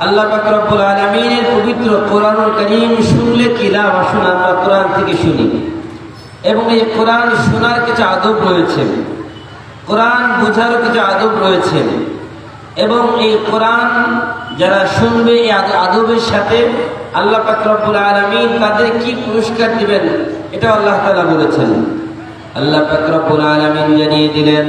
আল্লাহ রব্বুল আলামিনের পবিত্র কোরআনুল কারীম শুনলে কি লাভ? আসুন আমরা কোরআন থেকে শুনি। এবং এই কোরআন শোনার কিছু আদব রয়েছে। কোরআন বোঝারও কিছু আদব রয়েছে। এবং এই কোরআন যারা শুনবে, এই আদবের সাথে আল্লাহ পাক রব্বুল আলামিন তাদের কি পুরস্কার দিবেন এটা আল্লাহ তাআলা বলেছেন। আল্লাহ পাক রব্বুল আলামিন জানিয়ে দিলেন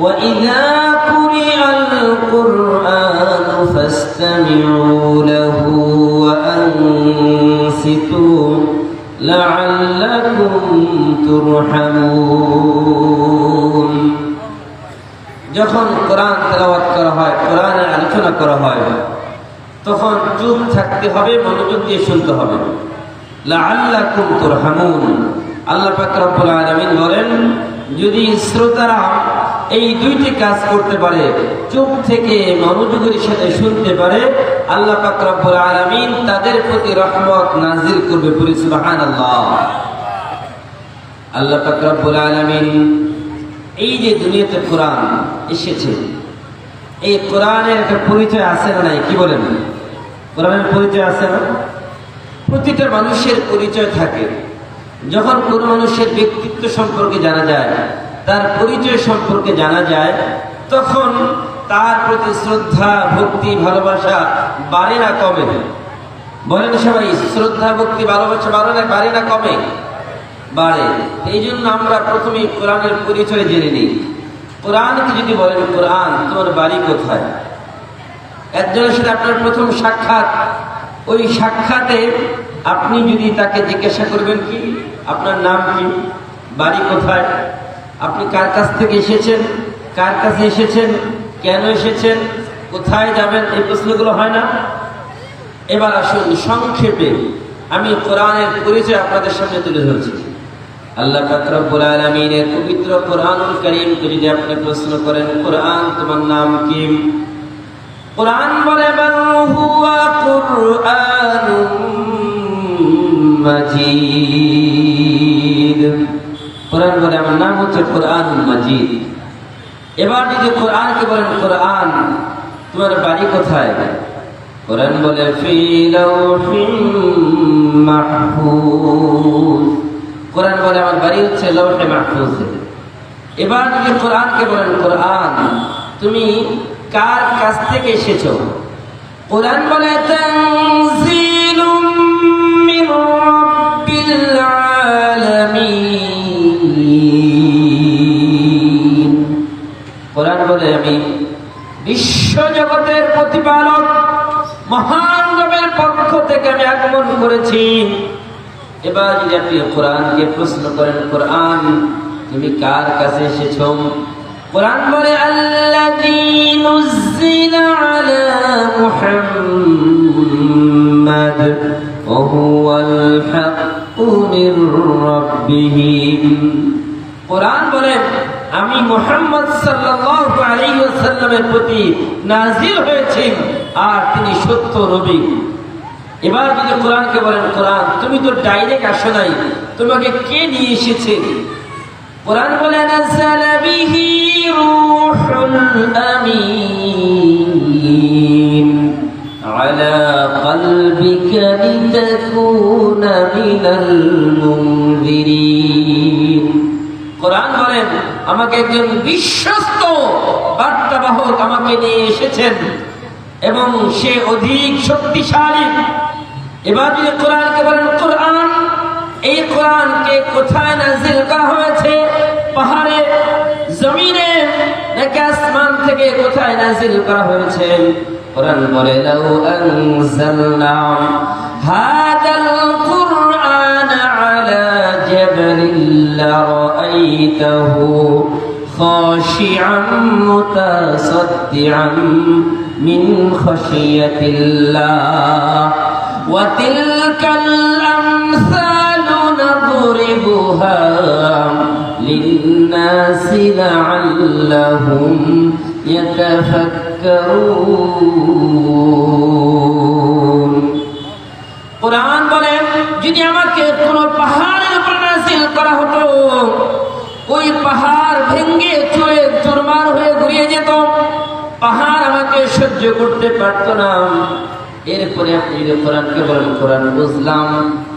وإذا قرئ القرآن فاستمعوا له وأنصتوا لعلكم ترحمون যখন কোরআন তেলাওয়াত করা হয় কোরআনের আলোচনা করা হয় তখন চুপ থাকতে হবে মনোযোগ দিয়ে শুনতে হবে লাআল্লাকুম তুরহামুন আল্লাহ পাক রব্বুল আলামিন বলেন যদি শ্রোতারা এই দুইটি কাজ করতে পারে। চোখ থেকে মনোযোগের সাথে শুনতে পারে। আল্লাহ পাক রব্বুল আলামিন তাদের প্রতি রহমত নাজির করবে আল্লাহ পাক রব্বুল আলামিন এই যে দুনিয়াতে কোরআন এসেছে, এই কোরআনের একটা পরিচয় আছে না নাই, কি বলেন? কোরআনের পরিচয় আছে না? প্রতিটা মানুষের পরিচয় থাকে। যখন কোনো মানুষের ব্যক্তিত্ব সম্পর্কে জানা যায় তার পরিচয় সম্পর্কে জানা যায়, তখন তার প্রতি শ্রদ্ধা, ভক্তি, ভালোবাসা বাড়ে না, কমে। বলেন সবাই, শ্রদ্ধা, ভক্তি, ভালোবাসা বাড়ে না বাড়ে না, কমে? বাড়ে। এই জন্য আমরা প্রথমে কোরআনের পরিচয় জেনে নিই। কোরআনকে যদি বলেন, কোরআন, তোমার বাড়ি কোথায়? একজনের সাথে আপনার প্রথম সাক্ষাৎ। ওই সাক্ষাতে আপনি যদি তাকে জিজ্ঞাসা করবেন কি, আপনার নাম কি? বাড়ি কোথায়? আপনি কার কাছ থেকে এসেছেন? কার কাছে এসেছেন? কেন এসেছেন? কোথায় যাবেন? এই প্রশ্নগুলো হয় না? এবার আসুন, সংক্ষেপে আমি কোরআনের পরিচয় আপনাদের সামনে তুলে ধরছি। আল্লাহ পাক রব্বুল আলামিনের পবিত্র কোরআনুল কারীমকে যদি আপনি প্রশ্ন করেন, কোরআন তোমার নাম কি? কোরআন বাল হুয়া কুরআনুম মাজিদ। কোরআন বলে আমার নাম হচ্ছে কোরআনুল মাজিদ। এবার যদি কোরআনকে বলেন, কোরআন, তোমার বাড়ি কোথায়? কোরআন বলে কোরআন বলে, আমার বাড়ি হচ্ছে লৌহে মাহফুজ। এবার যদি কোরআনকে বলেন, কোরআন, তুমি কার কাছ থেকে এসেছ? কোরআন বলে তানজিলুম প্রতিপালক মহান রবের পক্ষ থেকে আমি আগমন করেছি। এবার যদি কোরআনকে প্রশ্ন করেন, কোরআন, তুমি কার কাছে এসেছ? কোরআন বলে আল্লাহ কোরআন বলে আমি মোহাম্মদ সাল্লাল্লাহু আলাইহি ওয়াসাল্লামের প্রতি নাজিল হয়েছি আর তিনি সত্য নবী এবার যদি কোরআনকে বলেন কোরআন তুমি তো ডাইরেক্ট আসো নাই তোমাকে কে নিয়ে এসেছে কোরআন বলে নাযালা বিহি রূহুল আমিন على قلبك لتكون من المنذرين কোরআন বলেন আমাকে একজন বিশ্বস্ত বার্তাবাহক আমাকে নিয়ে এসেছেন এবং সে অধিক শক্তিশালী। এবার যদি কোরআনকে বলেন, কোরআন, এই কোরআনকে কোথায় নাজিল করা হয়েছে? পাহাড়ে, জমিনে, নাকি আসমান থেকে কোথায় নাজিল করা হয়েছে? কোরআন বলে, লাউ আনজালনা হাদাল লারাআইতাহু خاشعا متصدعا من خشية الله وتلك الأمثال نضربها للناس لعلهم يتفكرون কোরআন বলে যদি আমাকে কোন পাহাড়ের উপর নাজিল করা হতো ওই পাহাড় ভেঙ্গে চুরে চুরমার হয়ে ঘুরিয়ে যেত। পাহাড় আমাকে সহ্য করতে পারতো না। এরপরে আপনি যদি কোরআনকে বলেন, কোরআন বুঝলাম,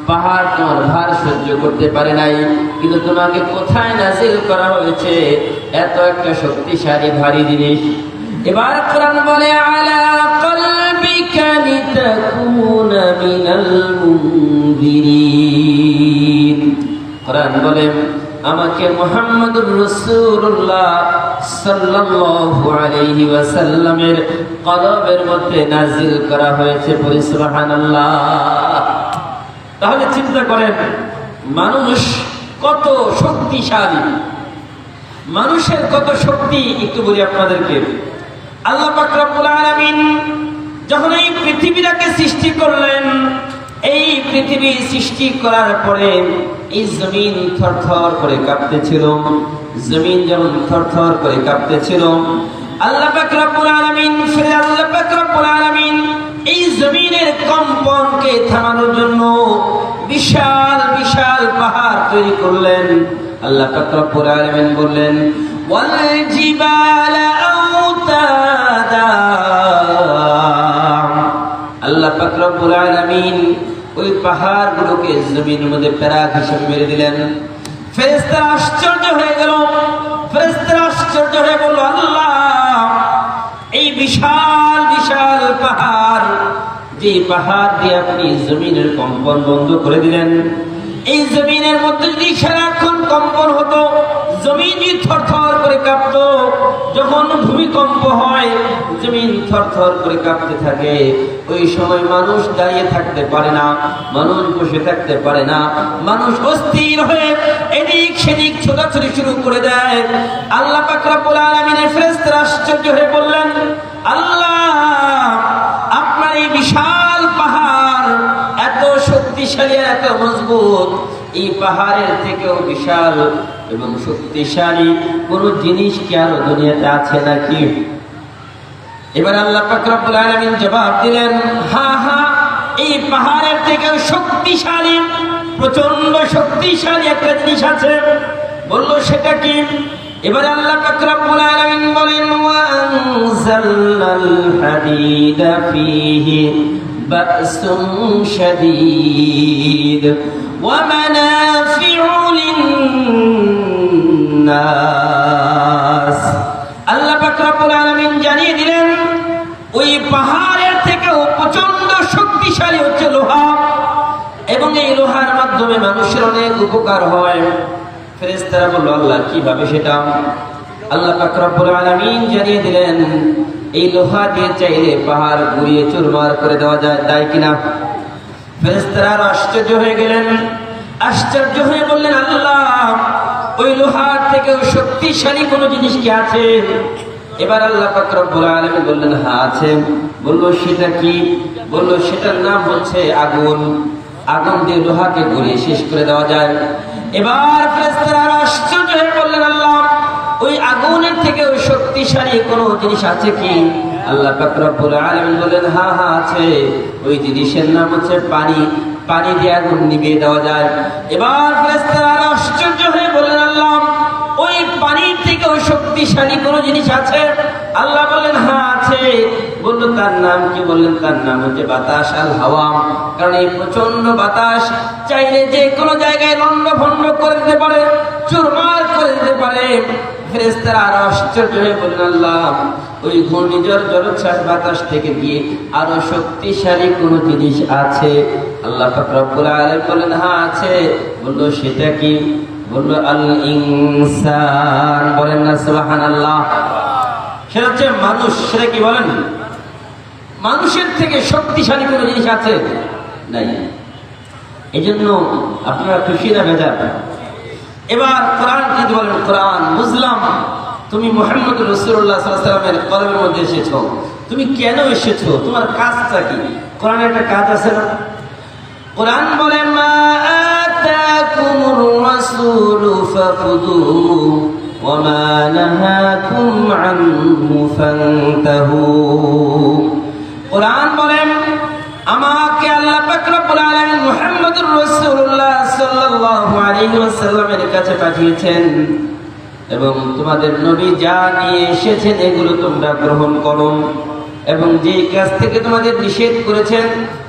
পাহাড় তোমার ভার সহ্য করতে পারে নাই, কিন্তু তোমাকে কোথায় নাজিল করা হয়েছে? এত একটা শক্তিশালী, ভারী জিনিস। এবার কোরআন বলে, আলা কলবিকা লিতাকুনা মিনাল কোরআন বলে আমাকে মুহাম্মদুর রাসূলুল্লাহ সাল্লাল্লাহু আলাইহি ওয়াসাল্লামের কলবের মধ্যে নাজিল করা হয়েছে বলি সুবহানাল্লাহ। তাহলে চিন্তা করেন, মানুষ কত শক্তিশালী। মানুষের কত শক্তি একটু বলি আপনাদেরকে। আল্লাহ পাক রব্বুল আলামিন যখন এই পৃথিবীটাকে সৃষ্টি করলেন এই পৃথিবী সৃষ্টি করার পরে এই জমিন থরথর করে কাঁপতেছিল। জমিন যেমন থরথর করে কাঁপতেছিল। আল্লাহ পাক আলামিন ফিরে আল্লাহ পাক আলামিন এই জমিনের কম্পনকে থামানোর জন্য বিশাল বিশাল পাহাড় তৈরি করলেন। আল্লাহ পাক আলামিন বললেন, ওয়াল জিবালা আওতাদা আল্লাহ পাক আলামিন ওই পাহাড়গুলোকে জমিনের মধ্যে প্যারাক হিসেবে মেরে দিলেন। ফেরেশতারা আশ্চর্য হয়ে গেল। ফেরেশতারা আশ্চর্য হয়ে বলল, আল্লাহ, এই বিশাল বিশাল পাহাড়, যে পাহাড় দিয়ে আপনি জমিনের কম্পন বন্ধ করে দিলেন। এই জমিনের মধ্যে যদি সারাক্ষণ কম্পন হতো জমিন থরথর করে কাঁপতো যখন ভূমিকম্প হয়, জমিন থরথর করে কাঁপতে থাকে। ওই সময় মানুষ দাঁড়িয়ে থাকতে পারে না, মানুষ বসে থাকতে পারে না। মানুষ অস্থির হয়ে এদিক সেদিক ছোটাছুটি শুরু করে দেয়। আল্লাহ পাক রব্বুল আলামিনের ফেরেশতারা আশ্চর্য হয়ে বললেন, আল্লাহ, আপনার এই বিশাল পাহাড় এত শক্তিশালী এত মজবুত। এই পাহাড়ের থেকেও বিশাল এবং শক্তিশালী। কোন জিনিস কি আরও দুনিয়াতে আছে নাকি? এবার আল্লাহ পাক রব্বুল আলামিন জবাব দিলেন হ্যাঁ হ্যাঁ এই পাহাড়ের থেকেও শক্তিশালী প্রচণ্ড শক্তিশালী একটা জিনিস আছে। বলল, সেটা কি? এবার আল্লাহ পাক রব্বুল আলামিন বলেন ওয়া আনজালনাল হাদিদা ফীহি বাসুন শাদীদ ওয়া মানাফিউ লিন-নাস। পাহাড়ের থেকেও প্রচণ্ড শক্তিশালী হচ্ছে লোহা। এবং এই লোহার মাধ্যমে মানুষের অনেক উপকার হয়। ফেরেশতারা বলল, আল্লাহ, কীভাবে সেটা? আল্লাহ পাক রব্বুল আলামিন জানিয়ে দিলেন, এই লোহা দিয়ে চাইলে পাহাড় ঘুরিয়ে চুরমার করে দেওয়া যায় তাই কিনা? ফেরেশতারা আরও আশ্চর্য হয়ে গেলেন। আশ্চর্য হয়ে বললেন, আল্লাহ, ওই লোহার থেকেও শক্তিশালী কোনো জিনিস কি আছে? এবার আল্লাহ রব্বুল আলামিন বললেন হ্যাঁ আছে বলল, সেটা কি? বলল, সেটার নাম হচ্ছে আগুন। আগুন দিয়ে লোহাকে গড়িয়ে শেষ করে দেওয়া যায়। এবার আশ্চর্য হয়ে বললেন, আল্লাহ, ওই আগুনের থেকে ওই শক্তিশালী কোনো জিনিস আছে কি? আল্লাহ পাক রব্বুল আলামিন বললেন হ্যাঁ হ্যাঁ আছে। ওই জিনিসের নাম হচ্ছে পানি। পানি দিয়ে আগুন নিভিয়ে দেওয়া যায়। এবার আশ্চর্য হয়ে বললেন, আল্লাহ ওই পানির থেকে ওই শক্তিশালী কোনো জিনিস আছে? আল্লাহ বললেন হ্যাঁ আছে। বলল, তার নাম কি? বললেন, তার নাম হচ্ছে বাতাস আল হাওয়া। কারণ এই প্রচণ্ড বাতাস চাইলে যে কোনো জায়গায় লন্ড ভন্ড করে দিতে পারে, চুরমার করে দিতে পারে। ফেরেস্তারা আশ্চর্য হয়ে বললেন, আল্লাহ, ওই ঘূর্ণিঝড়, জলোচ্ছ্বাস বাতাস থেকে গিয়ে আরও শক্তিশালী কোনো জিনিস আছে? আল্লাহ আলামিন বললেন হ্যাঁ আছে। বলল, সেটা কি? বলেন না, সুবহানাল্লাহ। সেটা হচ্ছে মানুষ, সেটা কি বলেন? মানুষের থেকে শক্তিশালী কোনো জিনিস আছে? নাই। এই জন্য আপনারা খুশি না বেজার? এবার কোরআন যদি বলেন? কোরআন, বুঝলাম, তুমি মোহাম্মদ রসুল্লাহ কলমের মধ্যে এসেছ। তুমি কেন এসেছ? তোমার কাজটা কি? কোরআনের একটা কাজ আছে না? কোরআন বলে ওয়া মা নাহাকুম আনহু ফান্তাহু কোরআন বলেন, আমাকে আল্লাহ পাক রব্বুল আলামিন মুহাম্মদুর রাসূলুল্লাহ সাল্লাল্লাহু আলাইহি ওয়াসাল্লামের কাছে পাঠিয়েছেন। এবং তোমাদের নবী যা নিয়ে এসেছেন এগুলো তোমরা গ্রহণ করো। এবং যেই কাজ থেকে তোমাদের নিষেধ করেছেন,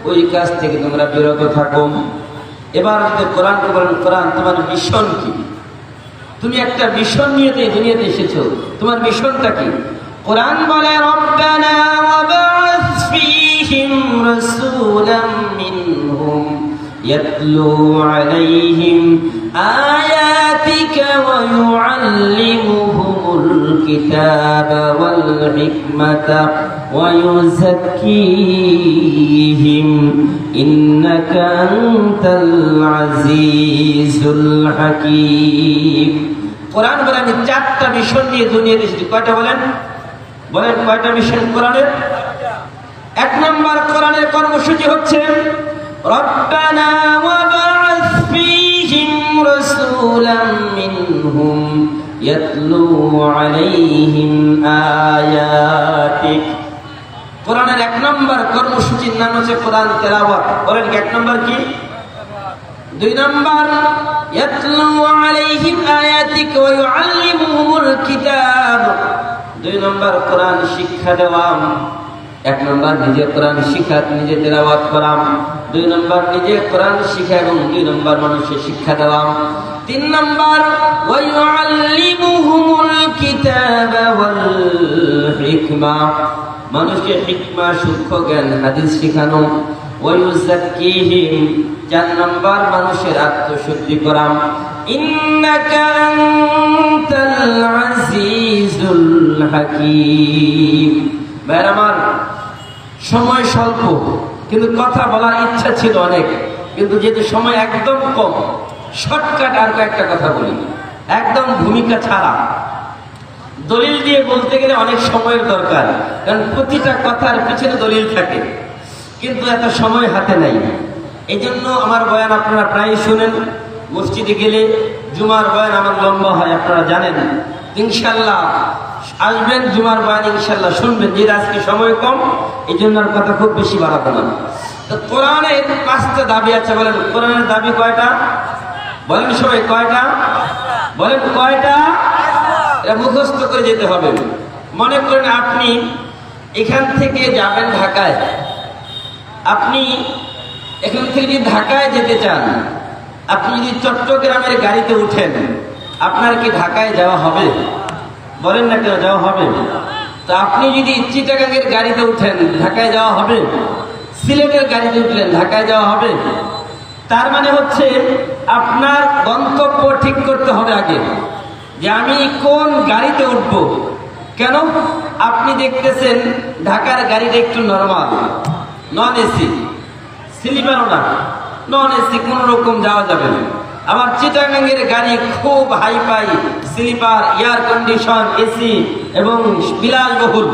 ওই কাজ থেকে তোমরা বিরত থাকো। এবার যদি কোরআনকে কোরআন তোমার মিশন কি? তুমি একটা মিশন নিয়ে দুনিয়াতে এসেছ, তোমার মিশনটা কি? কোরআন বলে, রব্বানা ওয়াবা'আথ ফীহিম রাসূলাম মিনহুম ইয়াতলু আলাইহিম আয়াতিকা ওয়া ইউআল্লিমুহুমুল কিতাবা কোরআন বলেন চারটা মিশন নিয়ে দুনিয়াতে এসেছি। কয়টা বলেন? বলেন কয়টা মিশন কোরআনের? এক নম্বর কোরআনের কর্মসূচি হচ্ছে কোরআনের এক নম্বর কর্মসূচির নাম হচ্ছে কোরআন তেলাওয়াত। বলেন এক নম্বর কি? দুই নম্বর দুই নম্বর, কোরআন শিক্ষা দেওয়া। এক নম্বর, নিজে কোরআন শিক্ষা, নিজে তেলাওয়াত করা। দুই নম্বর, নিজে কোরআন শিক্ষা এবং দুই নম্বর, মানুষের শিক্ষা দেওয়া। তিন নম্বর মানুষকে হিকমা, সূক্ষ্ম জ্ঞান, হাদিস শেখানো। চার নম্বর মানুষের আত্মশুদ্ধি করা ইন্নাকা আনতাল আজিজুল আমার, সময় স্বল্প, কিন্তু কথা বলার ইচ্ছা ছিল অনেক। কিন্তু যেহেতু সময় একদম কম, শর্টকাট আর কয়েকটা কথা বলি। একদম ভূমিকা ছাড়া। দলিল দিয়ে বলতে গেলে অনেক সময়ের দরকার, কারণ প্রতিটা কথার পিছনে দলিল থাকে। কিন্তু এত সময় হাতে নাই। এই জন্য আমার বয়ান আপনারা প্রায় শুনেন। মসজিদে গেলে জুমার বয়ান আমার লম্বা হয়, আপনারা জানেন। ইনশাল্লাহ আসবেন, জুমার বয়ান ইনশাল্লাহ শুনবেন। যে আজকে সময় কম এই জন্য আর কথা খুব বেশি বাড়াবো না। তো কোরআনের পাঁচটা দাবি আছে, বলেন, কোরআনের দাবি কয়টা? বলেন সবাই, কয়টা? বলেন, কয়টা? এটা মুখস্থ করে যেতে হবে। মনে করেন আপনি এখান থেকে যাবেন ঢাকায়। আপনি এখান থেকে যদি ঢাকায় যেতে চান, আপনি যদি চট্টগ্রামের গাড়িতে উঠেন, আপনার কি ঢাকায় যাওয়া হবে? বলেন না কেন যাওয়া হবে? তো আপনি যদি চিটাগাঙ্গের গাড়িতে উঠেন, ঢাকায় যাওয়া হবে? সিলেটের গাড়িতে উঠলেন, ঢাকায় যাওয়া হবে? তার মানে হচ্ছে আপনার গন্তব্য ঠিক করতে হবে আগে যে আমি কোন গাড়িতে উঠব। কেন? আপনি দেখতেছেন ঢাকার গাড়িটা একটু নর্মাল। নন এসি স্লিপারও না নন এসি কোন রকম যাওয়া যাবে না। আবার চিটাগাঙ্গের গাড়ি খুব hifi sleeper air condition AC এবং বিলাসবহুল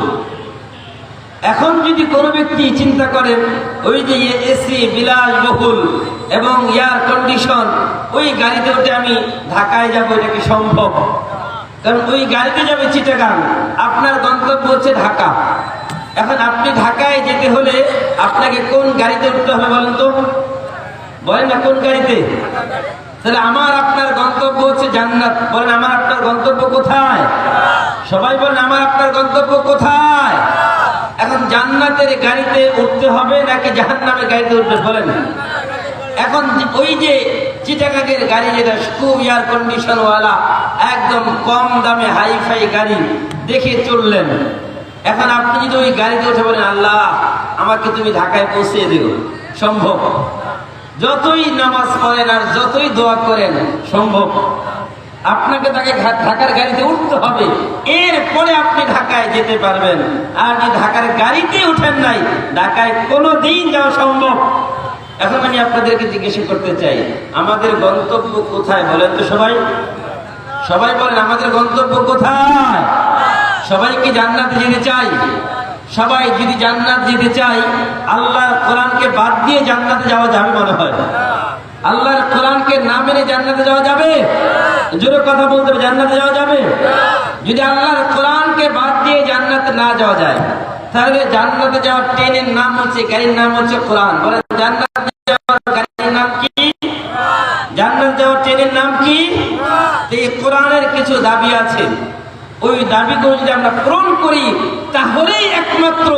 এখন যদি কোনো ব্যক্তি চিন্তা করেন ওই যে এসি বিলাসবহুল এবং এয়ার কন্ডিশন ওই গাড়িতে উঠে আমি ঢাকায় যাব, এটা কি সম্ভব? কারণ ওই গাড়িতে যাবে চিটাগাং। আপনার গন্তব্য হচ্ছে ঢাকা। এখন আপনি ঢাকায় যেতে হলে আপনাকে কোন গাড়িতে উঠতে হবে বলেন তো? বলেন না, কোন গাড়িতে? তাহলে আমার আপনার গন্তব্য হচ্ছে জান্নাত। বলেন, আমার আপনার গন্তব্য কোথায়? সবাই বলেন, আমার আপনার গন্তব্য কোথায়? এখন জান্নাতের গাড়িতে উঠতে হবে নাকি জাহান্নামের গাড়িতে উঠবে? বলেন। এখন ওই যে চিটাগাঙ্গের গাড়ি যেটা খুব এয়ার কন্ডিশনওয়ালা একদম কম দামে হাই ফাই গাড়ি দেখে চললেন। এখন আপনি যদি ওই গাড়িতে উঠে বলেন, আল্লাহ, আমাকে তুমি ঢাকায় পৌঁছে দিও। সম্ভব। যতই নামাজ পড়েন আর যতই দোয়া করেন, সম্ভব। আপনাকে তাকে ঢাকার গাড়িতে উঠতে হবে। এরপরে আপনি ঢাকায় যেতে পারবেন। আর যদি ঢাকার গাড়িতে উঠেন নাই, ঢাকায় কোনো দিন যাওয়া সম্ভব। এখন আমি আপনাদেরকে জিজ্ঞেস করতে চাই, আমাদের গন্তব্য কোথায় বলেন তো সবাই? সবাই বলেন, আমাদের গন্তব্য কোথায়? সবাই কি জান্নাতে যেতে চাই। সবাই যদি জান্নাত যেতে চাই আল্লাহর কোরআনকে বাদ দিয়ে জান্নাতে যাওয়া যাবে মনে হয়। আল্লাহর কোরআনকে না মেনে জান্নাতে যাওয়া যাবে? জোরে কথা বলতে জান্নাতে যাওয়া যাবে? যদি আল্লাহর কোরআনকে বাদ দিয়ে জান্নাতে না যাওয়া যায়, তাহলে জান্নাতে যাওয়ার ট্রেনের নাম হচ্ছে, গাড়ির নাম হচ্ছে কোরআন। বলে জান্নাত গাড়ির নাম কি? জান্নাত যাওয়ার ট্রেনের নাম কি? এই কোরআনের কিছু দাবি আছে। ওই দাবিগুলো যদি আমরা পূরণ করি, তাহলেই একমাত্র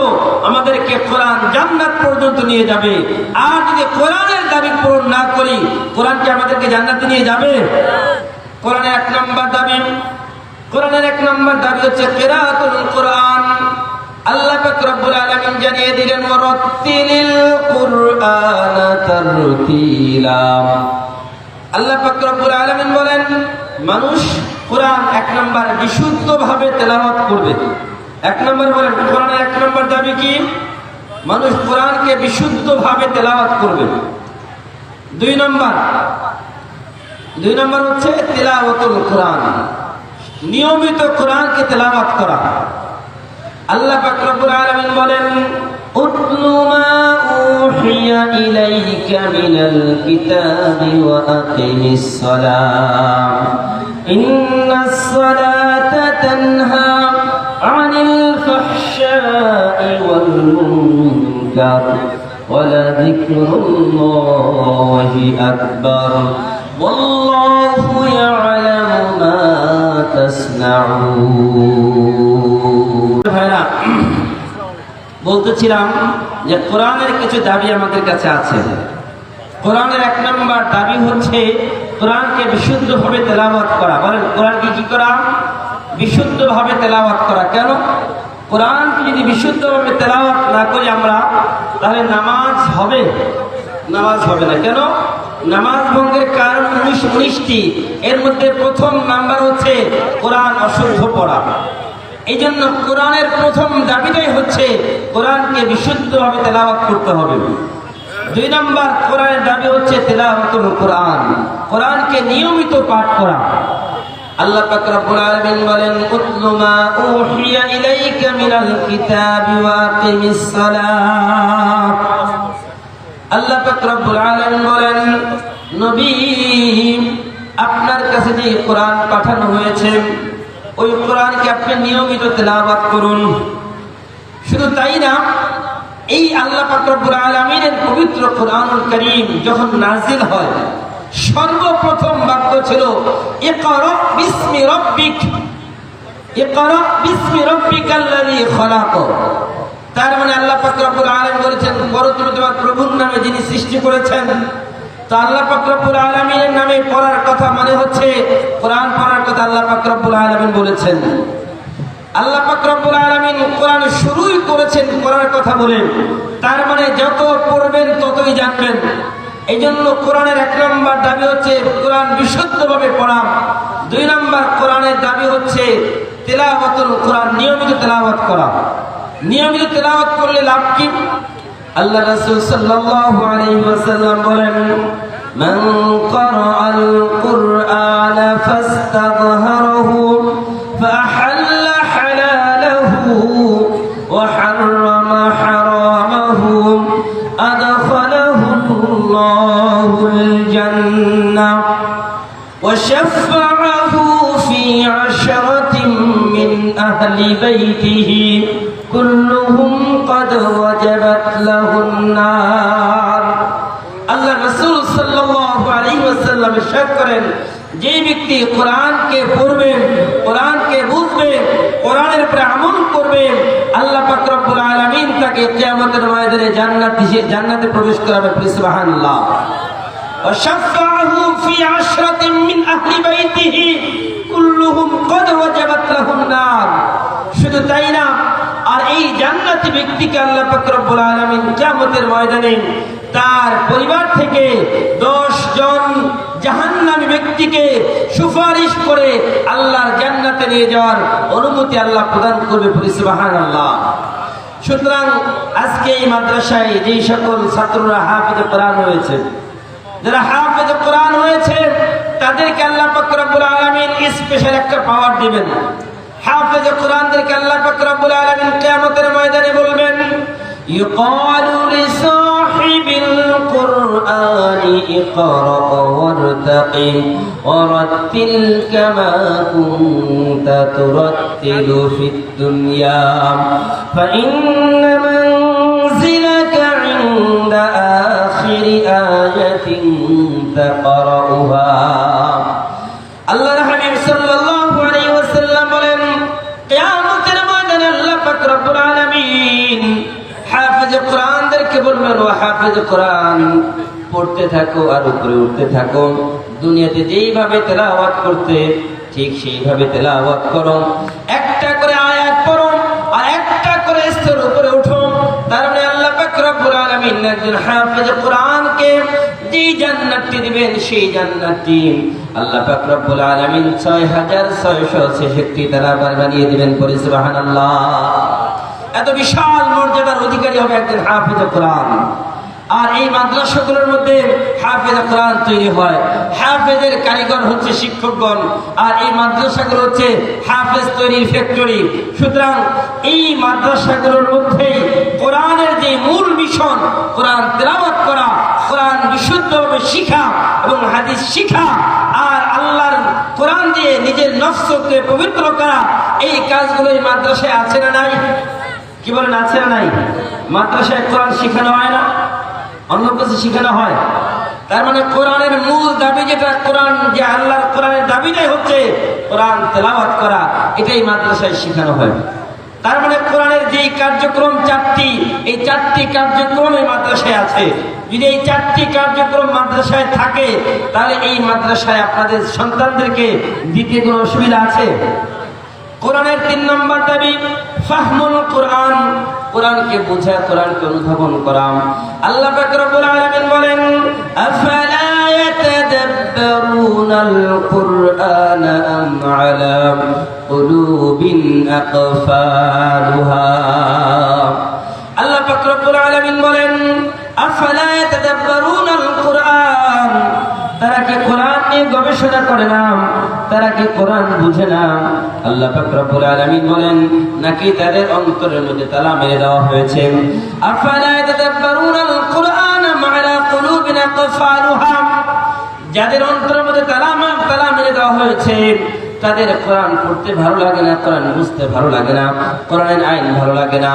আমাদেরকে কোরআন জান্নাত পর্যন্ত নিয়ে যাবে। আর যদি কোরআনের দাবি পূরণ না করি, কোরআন কি আমাদেরকে জান্নাতে নিয়ে যাবে? কোরআনের এক নম্বর দাবি। কোরআনের এক নম্বর দাবি হচ্ছে কেরাতুল কোরআন। আল্লাহ রব্বুল আলামিন জানিয়ে দিলেন ওয়ারাত্তিলিল কুরআন তারতিলা। আল্লাহ রব্বুল আলামিন বলেন মানুষ কোরআন এক নম্বর বিশুদ্ধভাবে তেলাওয়াত করবে। এক নম্বর বলেন কোরআনের এক নম্বর দাবি কি? মানুষ কোরআনকে বিশুদ্ধভাবে তেলাওয়াত করবে। দুই নম্বর দুই নম্বর হচ্ছে তেলাওয়াতুল কোরআন। নিয়মিত কোরআনকে তেলাওয়াত করা। আল্লাহ পাক রব্বুল আলামিন বলেন, উতলু মা أوحي إليك من الكتاب وأقم الصلاة. إن الصلاة تنهى عن الفحشاء والمنكر ولذكر الله أكبر. والله يعلم ما تصنعون. বলতেছিলাম যে কোরআনের কিছু দাবি আমাদের কাছে আছে। কোরআনের এক নম্বর দাবি হচ্ছে কোরআনকে বিশুদ্ধভাবে তেলাওয়াত করা। বলেন কোরআনকে কি করা? বিশুদ্ধভাবে তেলাওয়াত করা। কেন? কোরআনকে যদি বিশুদ্ধভাবে তেলাওয়াত না করি আমরা, তাহলে নামাজ হবে? নামাজ হবে না। কেন? নামাজ ভঙ্গের কারণ উনিশ উনিশটি। এর মধ্যে প্রথম নাম্বার হচ্ছে কোরআন অশুদ্ধ পড়া। এই জন্য কোরআনের প্রথম দাবিটাই হচ্ছে কোরআনকে বিশুদ্ধভাবে তেলাওয়াত করতে হবে। দুই নম্বর কোরআনের দাবি হচ্ছে তেলাওয়াতুল কোরআন, কোরআনকে নিয়মিত পাঠ করা। আল্লাহ পাক রব্বুল আলামিন বলেন, উতলু মা উহিয়া ইলাইকা মিনাল কিতাবি ওয়া আকিমিস সালাত। আল্লাহ পাক রব্বুল আলামিন বলেন, নবী, আপনার কাছে যে কোরআন পাঠানো হয়েছে ওই কোরআনকে আপনি নিয়মিত তেলাওয়াত করুন। শুধু তাই না, এই আল্লাহ পাক রব্বুল আলামিনের পবিত্র কোরআনুল করিম যখন নাজিল হয়, সর্বপ্রথম বাক্য ছিল তার মানে আল্লাহ পাক রব্বুল আলামিন বলেছেন পড়ো তুমি তোমার প্রভুর নামে যিনি সৃষ্টি করেছেন আল্লাহ নামে পড়ার কথা মানে হচ্ছে পড়ার কথা আল্লাহ বলেছেন। কোরআন শুরুই করেছেন পড়ার কথা তার মানে যত পড়বেন ততই জানবেন। এই জন্য কোরআনের এক নম্বর দাবি হচ্ছে কোরআন বিশুদ্ধভাবে পড়া। দুই নম্বর কোরআনের দাবি হচ্ছে তেলাওয়াতুল কোরআন, নিয়মিত তেলাওয়াত করা। নিয়মিত তেলাওয়াত করলে লাভ কি? আল্লাহ রাসূল সাল্লাল্লাহু আলাইহি ওয়াসাল্লাম বলেন من قرأ القرآن فاستظهره فأحل حلاله وحرم حرامه أدخله الله الجنة وشفعه في عشرة من أهل بيته كلهم قد وجبت له النار আল্লাহ রসুল সাল্লাল্লাহু আলাইহি ওয়াসাল্লাম ইরশাদ করেন যে ব্যক্তি কোরআনকে পড়বেন কোরআনকে বুঝবেন কোরআনের উপরে আমল করবেন আল্লাহ পাক রব্বুল আলামিন তাকে কিয়ামতের ময়দানে জান্নাত হিসেবে জান্নাতে প্রবেশ করাবে সুবহানাল্লাহ وشفعه في عشرة من أهل بيته كلهم قد وجبت لهم النار শুধু তাই না আর এই জান্নাতি ব্যক্তিকে আল্লাহ পাক রব্বুল আলামিন কিয়ামতের ময়দানে তার পরিবার থেকে দশ জন জাহান্নামী ব্যক্তিকে সুপারিশ করে আল্লাহর জান্নাতে নিয়ে যাওয়ার অনুমতি আল্লাহ প্রদান করবে সুবহানাল্লাহ সুতরাং আজকে এই মাদ্রাসায় যেই সকল ছাত্ররা হাফিজ কোরআন হয়েছে যারা হাফেজ কোরআন হয়েছে তাদেরকে আল্লাহ পাক রব্বুল আলামিন স্পেশাল একটা পাওয়ার দিবেন হাফেজ কোরআনদেরকে আল্লাহ পাক রব্বুল আলামিন কিয়ামতের ময়দানে বলবেন يقال لصاحب القرآن اقرأ وارتقي ورتل كما كنت ترتل في الدنيا فإن منزلك عند آخر آية تقرأها আল্লাহ হাবিব সাল্লাল্লাহু আলাইহি ওয়াসাল্লাম বলেন রব্বুল আলামিন হাফেজ কোরআনদেরকে বলবেন ও হাফেজ কোরআন পড়তে থাকো আর উপরে উঠতে থাকো দুনিয়াতে যেইভাবে তেলাওয়াত করতে ঠিক সেইভাবে তেলাওয়াত করো একটা একজন হাফেজ দিবেন, সেই আল্লাহ পাক রব্বুল আলামিন 6666 তারা বানিয়ে দিবেন পরে সুবহানাল্লাহ। এত বিশাল মর্যাদার অধিকারী হবে একজন হাফেজ কোরআন। আর এই মাদ্রাসাগুলোর মধ্যে হাফেজ কোরআন তৈরি হয়। হাফেজের কারিগর হচ্ছে শিক্ষকগণ, আর এই মাদ্রাসাগুলো হচ্ছে হাফেজ তৈরির ফ্যাক্টরি সুতরাং এই মাদ্রাসাগুলোর মধ্যেই কোরআনের যে মূল মিশন কোরআন তেলাওয়াত করা, কোরআন বিশুদ্ধভাবে শিখা এবং হাদিস শিখা, আর আল্লাহর কোরআন দিয়ে নিজের নফসকে পবিত্র করা, এই কাজগুলো এই মাদ্রাসায় আছে না নাই? কি বলেন, আছে না নাই? মাদ্রাসায় কোরআন শিখানো হয় না? অন্য কিছু শেখানো হয়। তার মানে কোরআনের মূল দাবি যেটা, কোরআন যে আল্লাহর কোরআনের দাবিটাই হচ্ছে কোরআন তেলাওয়াত করা, এটাই মাদ্রাসায় শেখানো হয়। তার মানে কোরআনের যেই কার্যক্রম চারটি, এই চারটি কার্যক্রম এই মাদ্রাসায় আছে। যদি এই চারটি কার্যক্রম মাদ্রাসায় থাকে, তাহলে এই মাদ্রাসায় আপনাদের সন্তানদেরকে দিতে কোনো অসুবিধা আছে? কোরআনের তিন নম্বর দাবি, ফাহমুল কোরআন। কোরআনকে বোঝা কোরআনকে অনুধাবন করা আল্লাহ রব্বুল আলামিন বলেন, আফালা ইয়াতাদাব্বারুনাল কুরআন আম আলা কুলুবিন আকফালুহা? আল্লাহ পাক রব্বুল আলামিন বলেন, আফালা ইয়াতাদাব্বারুনাল কুরআন তারা কি কোরআন নিয়ে গবেষণা করে না তারা কি কোরআন বুঝে না আল্লাহ রব্বুল আলামিন বলেন, নাকি তাদের অন্তরের মধ্যে তালা মেরে দেওয়া হয়েছে? আফালা ইয়াতাদাব্বারুনাল কুরআন মা'আলা কুলুবিনা কফালুহা? যাদের অন্তরের মধ্যে তালা মেরে দেওয়া হয়েছে তাদের কোরআন পড়তে ভালো লাগে না, কোরআন বুঝতে ভালো লাগে না, কোরআনের আইন ভালো লাগে না।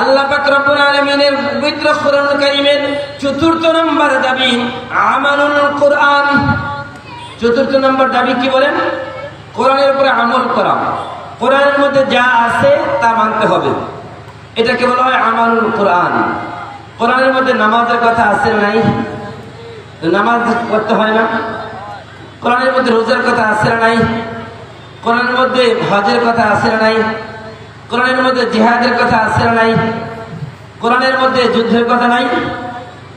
আল্লাহ পাক রব্বুল আলামিনের পবিত্র কোরআন কারীমের চতুর্থ নম্বর দাবি, আমানুল কোরআন। চতুর্থ নম্বর দাবি কি বলেন? কোরআনের উপরে আমল করা। কোরআনের মধ্যে যা আছে তা মানতে হবে। এটাকে বলা হয় আমানুল কোরআন। কোরআনের মধ্যে নামাজের কথা আছে নাই? নামাজ করতে হয় না? কোরআনের মধ্যে রোজার কথা আছে নাই? কোরআনের মধ্যে হজের কথা আসে নাই? কোরআনের মধ্যে জিহাদের কথা আসে নাই? কোরআনের মধ্যে যুদ্ধের কথা নাই?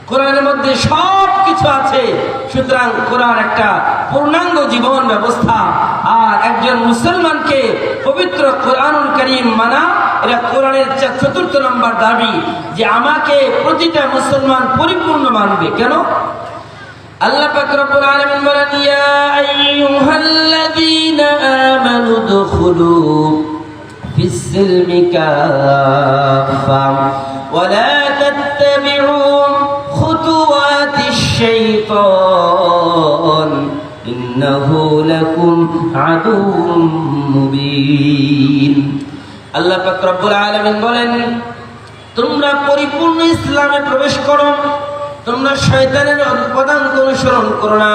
কোরআনের মধ্যে সব কিছু আছে। সুতরাং কোরআন একটা পূর্ণাঙ্গ জীবন ব্যবস্থা। আর একজন মুসলমানকে পবিত্র কোরআনুল করিম মানা, এটা কোরআনের চতুর্থ নম্বর দাবি যে আমাকে প্রতিটা মুসলমান পরিপূর্ণ মানবে। কেন? আল্লাহ পাক রব্বুল আলামিন বলেন, ইয়া আইয়ুহাল্লাযীনা আমানু দুখুলু ফিস সিলমি কাফা ওয়া লা তাত্তাবি'ু খুতুওয়াতিশ শাইতান ইন্নাহু লাকুম আদুউম মুবিন। আল্লাহ পাক রব্বুল আলামিন বলেন, তোমরা পরিপূর্ণ ইসলামে প্রবেশ করো। তোমরা শয়তানের পদাঙ্ক অনুসরণ করো না।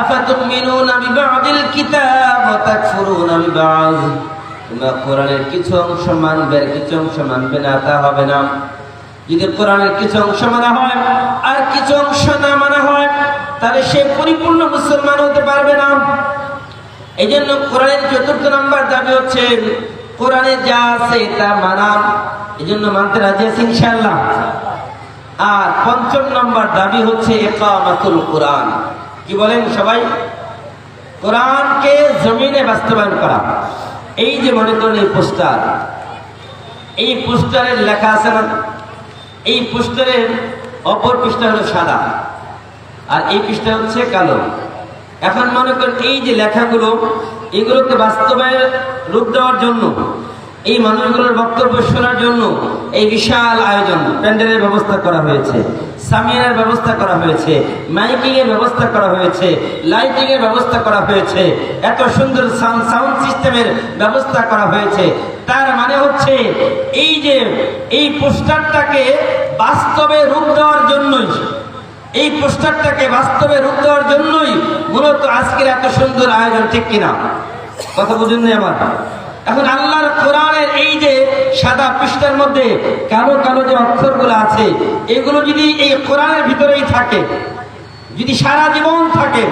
আফাতুমিনুনা বিবাদিল কিতাব ওয়া বিবাদ। তোমরা কোরআনের কিছু অংশ মানবে কিছু অংশ মানবে না, তা হবে না। যদি কোরআনের কিছু অংশ মানা হয়, আর কিছু অংশ না মানা হয়, তাহলে সে পরিপূর্ণ মুসলমান হতে পারবে না। এই জন্য কোরআনের চতুর্থ নম্বর দাবি হচ্ছে, কোরআনে যা আছে তা মানা। এই জন্য মানতে রাজি আছে ইনশাআল্লাহ। আর পঞ্চম নম্বর দাবি হচ্ছে একামাতুল কোরআন। কি বলেন সবাই? কোরআনকে জমিনে বাস্তবায়ন করা। এই যে মনে করেন এই পোস্টার, এই পোস্টারের লেখা আছে না? এই পোস্টারের অপর পৃষ্ঠা হলো সাদা, আর এই পৃষ্ঠা হচ্ছে কালো। এখন মনে করেন এই যে লেখাগুলো, এগুলোকে বাস্তবায়ন রূপ দেওয়ার জন্য, এই মানুষগুলোর বক্তব্য শোনার জন্য এই বিশাল আয়োজন প্যান্ডেলের ব্যবস্থা করা হয়েছে, সামিয়ানের ব্যবস্থা করা হয়েছে মাইকিং এর ব্যবস্থা করা হয়েছে লাইটিং এর ব্যবস্থা করা হয়েছে, এত সুন্দর সাউন্ড সিস্টেমের ব্যবস্থা করা হয়েছে। তার মানে হচ্ছে এই যে এই পোস্টারটাকে বাস্তবে রূপ দেওয়ার জন্যই, এই পোস্টারটাকে বাস্তবে রূপ দেওয়ার জন্যই মূলত আজকের এত সুন্দর আয়োজন ঠিক কিনা? কথা বুঝুন আমার? এখন আল্লাহর কোরআনের এই যে সাদা পৃষ্ঠার মধ্যে কালো কালো যে অক্ষরগুলো আছে, এগুলো যদি এই কোরআনের ভিতরেই থাকে, যদি সারা জীবন থাকে,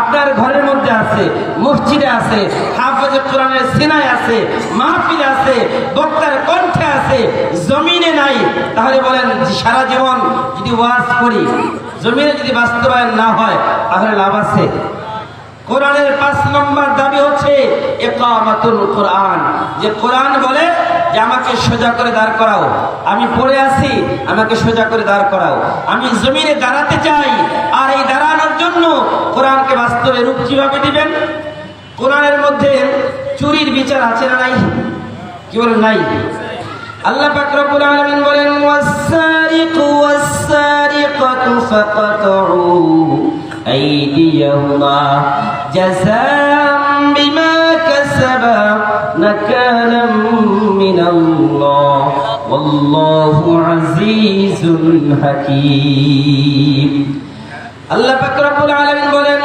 আপনার ঘরের মধ্যে আছে, মসজিদে আছে হাফেজে কোরআনের সেনায় আছে, মাহফিলে আছে, বক্তার কণ্ঠে আছে, জমিনে নাই, তাহলে বলেন সারা জীবন যদি ওয়াজ করি জমিনে যদি বাস্তবায়ন না হয়, তাহলে লাভ আছে। কোরআনের পাঁচ নম্বর দাবি হচ্ছে একামাতুল কোরআন। যে কোরআন বলে যে আমাকে সোজা করে দাঁড় করাও। আমি পড়ে আছি, আমাকে সোজা করে দাঁড় করাও। আমি জমিনে দাঁড়াতে চাই, আর এই দাঁড়ানোর জন্য কোরআনকে বাস্তবে রূপ কীভাবে দিবেন? কোরআনের মধ্যে চুরির বিচার আছে না নাই? কি বলেন, নাই? আল্লাহ পাকর কোরআন বলেন ওয়াসারিকু ফাকাতু আইদিয়াহুমা। جزاء بما كسبا نكالا من الله والله عزيز حكيم আল্লাহ পাক রব্বুল আলামিন বলেন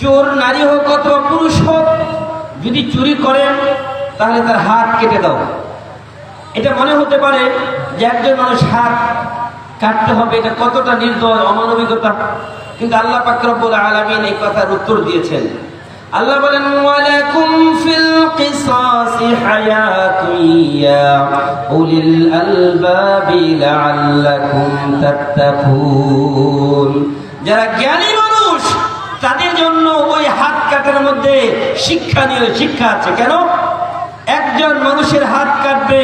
চোর নারী হোক অথবা পুরুষ হোক যদি চুরি করেন তাহলে তার হাত কেটে দাও এটা মনে হতে পারে যে একজন মানুষ হাত কাটতে হবে এটা কতটা নির্দয় অমানবিকতা কিন্তু আল্লাহ পাকরবুল আলমিন এই কথার উত্তর দিয়েছেন। আল্লাহ বলেন, ওয়ালাকুম ফিল কিসাসি হায়াতুন ইয়া উলিল আলবাবি লাআল্লাকুম তাত্তাকুন। যারা জ্ঞানী মানুষ, তাদের জন্য ওই হাত কাটার মধ্যে শিক্ষণীয় শিক্ষা আছে। কেন? একজন মানুষের হাত কাটবে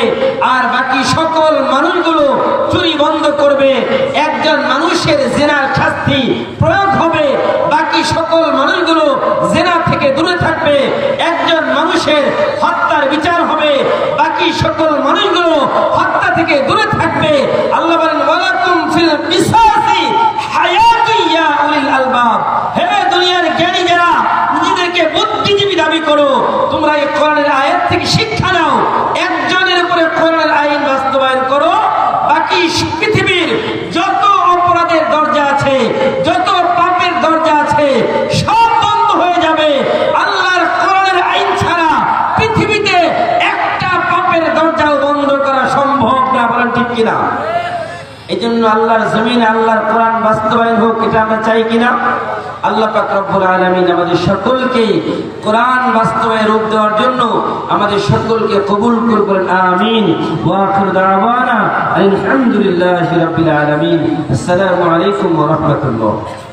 আর বাকি সকল মানুষগুলো চুরি বন্ধ করবে। একজন মানুষের জেনার শাস্তি প্রয়োগ হবে। বাকি সকল মানুষগুলো জেনা থেকে দূরে থাকবে। একজন মানুষের হত্যার বিচার হবে। বাকি সকল মানুষগুলো হত্যা থেকে দূরে থাকবে। আল্লাহ বলেন, ওয়ালাকুম ফিল কিসাসি হায়াতুন ইয়া উলিল আলবাব হে দুনিয়ার জ্ঞানী যারা নিজেদেরকে বুদ্ধিজীবী দাবি করো তোমরা এই কোরআনের আয়াত থেকে শিক্ষা নাও একজনের উপরে কোরআনের আইন বাস্তবায়ন করো বাকি পৃথিবীর যত অপরাধের দরজা আছে যত পাপের দরজা আছে সব বন্ধ হয়ে যাবে আল্লাহর কোরআনের আইন ছাড়া পৃথিবীতে একটা পাপের দরজাও বন্ধ করা সম্ভব না বলেন ঠিক কিনা এই জন্য আল্লাহর জমিনে আল্লাহর কোরআন বাস্তবায়ন হোক, এটা আমরা চাই কিনা? আল্লাহ রব্বুল আলামিন আমাদের সকলকে কোরআন বাস্তবায় রূপ দেওয়ার জন্য আমাদের সকলকে কবুল করবেন। আমিন। দাওয়ানা আলহামদুলিল্লাহি আলামিন। আসসালামু আলাইকুম রাহমাতুল্লাহ।